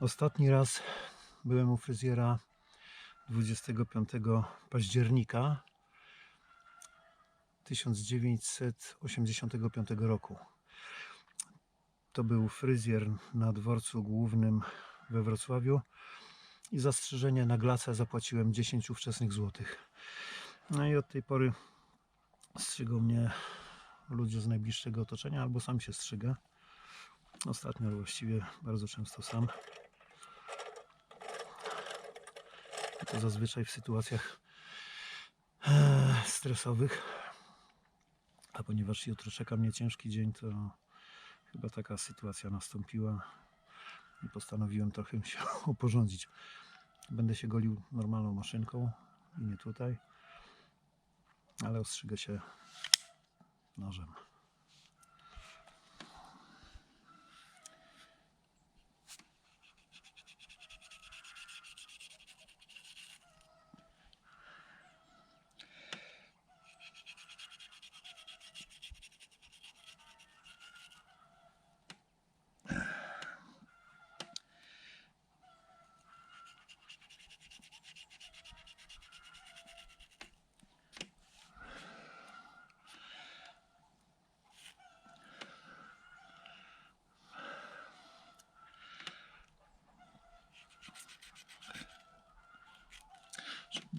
Ostatni raz byłem u fryzjera 25 października 1985 roku. To był fryzjer na dworcu głównym we Wrocławiu i zastrzyżenie na glacę zapłaciłem 10 ówczesnych złotych. No i od tej pory strzygą mnie ludzie z najbliższego otoczenia albo sam się strzygę. Ostatnio właściwie bardzo często sam. I to zazwyczaj w sytuacjach e, stresowych. A ponieważ jutro czeka mnie ciężki dzień, to chyba taka sytuacja nastąpiła i postanowiłem trochę się uporządzić. Będę się golił normalną maszynką i nie tutaj, ale ostrzygę się nożem.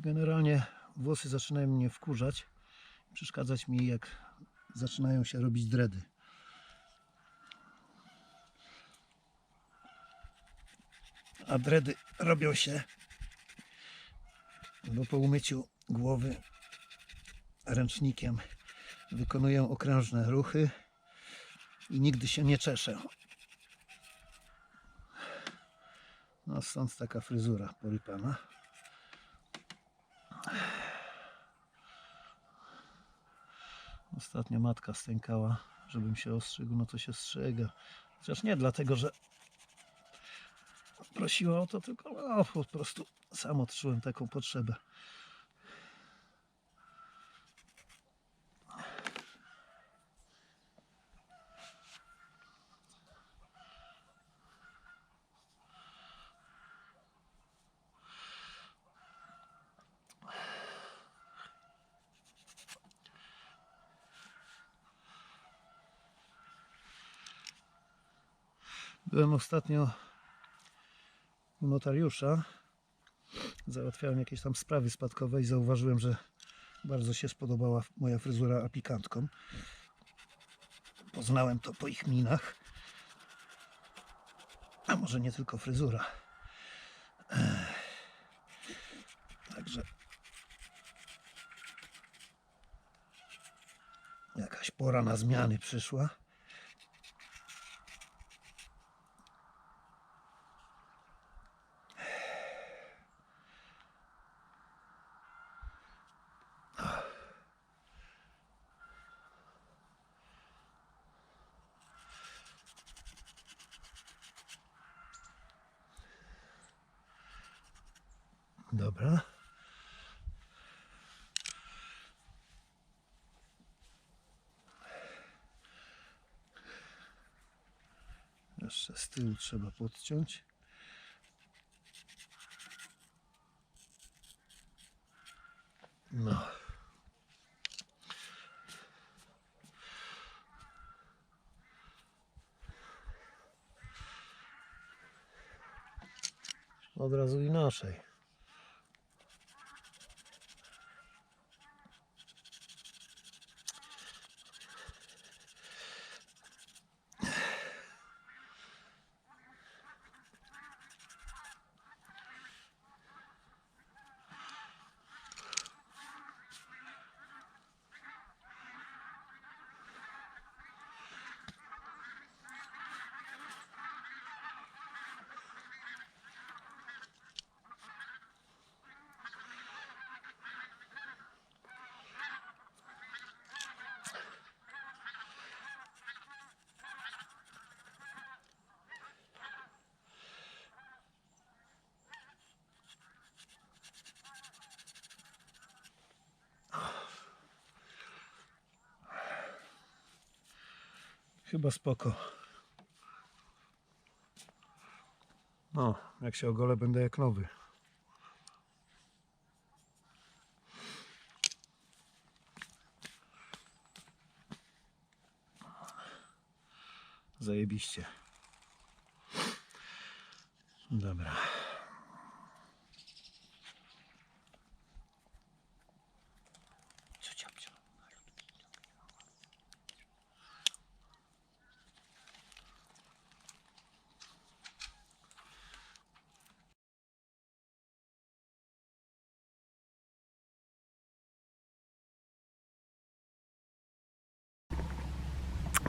Generalnie włosy zaczynają mnie wkurzać, przeszkadzać mi jak zaczynają się robić dredy. A dredy robią się, bo po umyciu głowy ręcznikiem wykonuję okrężne ruchy i nigdy się nie czeszę. No stąd taka fryzura porypana. Ostatnio matka stękała, żebym się ostrzygł, no to się strzega. Chociaż nie dlatego, że prosiła o to, tylko no, po prostu sam odczułem taką potrzebę. Byłem ostatnio u notariusza. Załatwiałem jakieś tam sprawy spadkowe i zauważyłem, że bardzo się spodobała moja fryzura aplikantkom. Poznałem to po ich minach. A może nie tylko fryzura. Także jakaś pora na zmiany przyszła. Dobra. Jeszcze z tyłu trzeba podciąć. No. Od razu inaczej. Chyba spoko. No, jak się ogolę, będę jak nowy. Zajebiście. Dobra.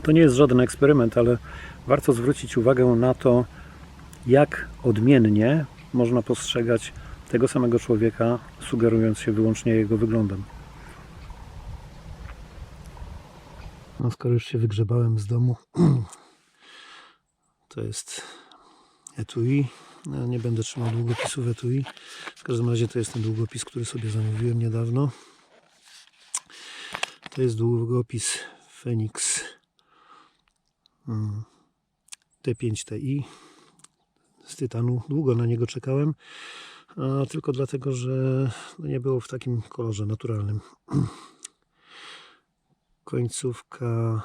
To nie jest żaden eksperyment, ale warto zwrócić uwagę na to, jak odmiennie można postrzegać tego samego człowieka, sugerując się wyłącznie jego wyglądem. No, skoro już się wygrzebałem z domu, to jest etui. No, nie będę trzymał długopisu w etui. W każdym razie to jest ten długopis, który sobie zamówiłem niedawno. To jest długopis Phoenix T5TI z tytanu. Długo na niego czekałem, a tylko dlatego, że no nie było w takim kolorze naturalnym. Końcówka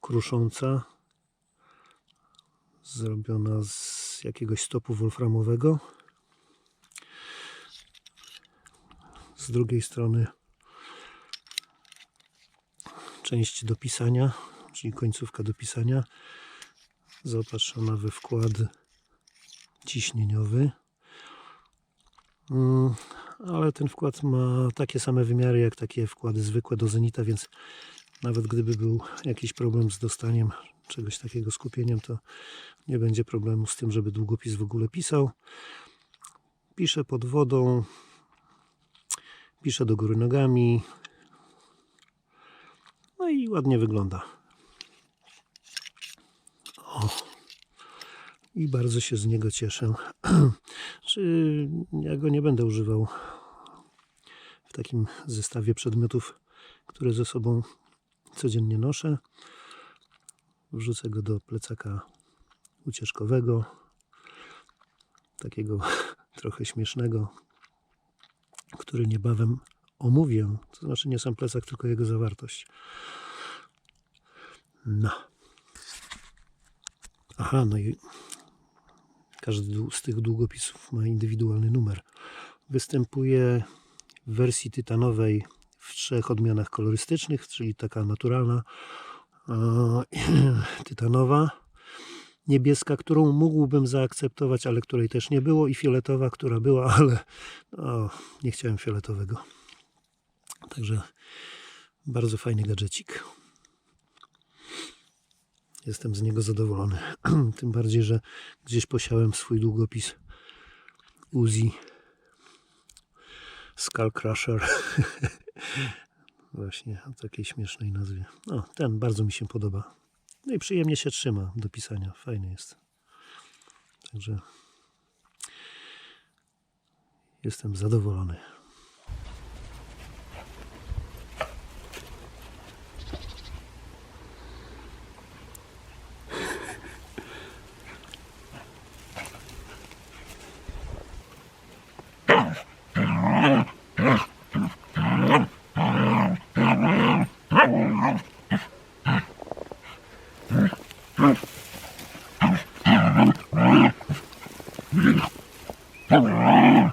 krusząca, zrobiona z jakiegoś stopu wolframowego. Z drugiej strony część do pisania, czyli końcówka do pisania, zaopatrzona we wkład ciśnieniowy. Mm, Ale ten wkład ma takie same wymiary jak takie wkłady zwykłe do Zenita, więc nawet gdyby był jakiś problem z dostaniem czegoś takiego skupieniem, to nie będzie problemu z tym, żeby długopis w ogóle pisał. Piszę pod wodą, piszę do góry nogami, no i ładnie wygląda. O. I bardzo się z niego cieszę. Czy ja go nie będę używał w takim zestawie przedmiotów, które ze sobą codziennie noszę. Wrzucę go do plecaka ucieczkowego, takiego trochę śmiesznego, który niebawem omówię. To znaczy nie sam plecak, tylko jego zawartość. No. Aha, no i każdy z tych długopisów ma indywidualny numer. Występuje w wersji tytanowej w trzech odmianach kolorystycznych, czyli taka naturalna, tytanowa, niebieska, którą mógłbym zaakceptować, ale której też nie było, i fioletowa, która była, ale nie chciałem fioletowego. Także bardzo fajny gadżecik. Jestem z niego zadowolony. Tym bardziej, że gdzieś posiałem swój długopis Uzi Skull Crusher. Właśnie o takiej śmiesznej nazwie. Ten bardzo mi się podoba. No i przyjemnie się trzyma do pisania. Fajny jest. Także jestem zadowolony. Oh,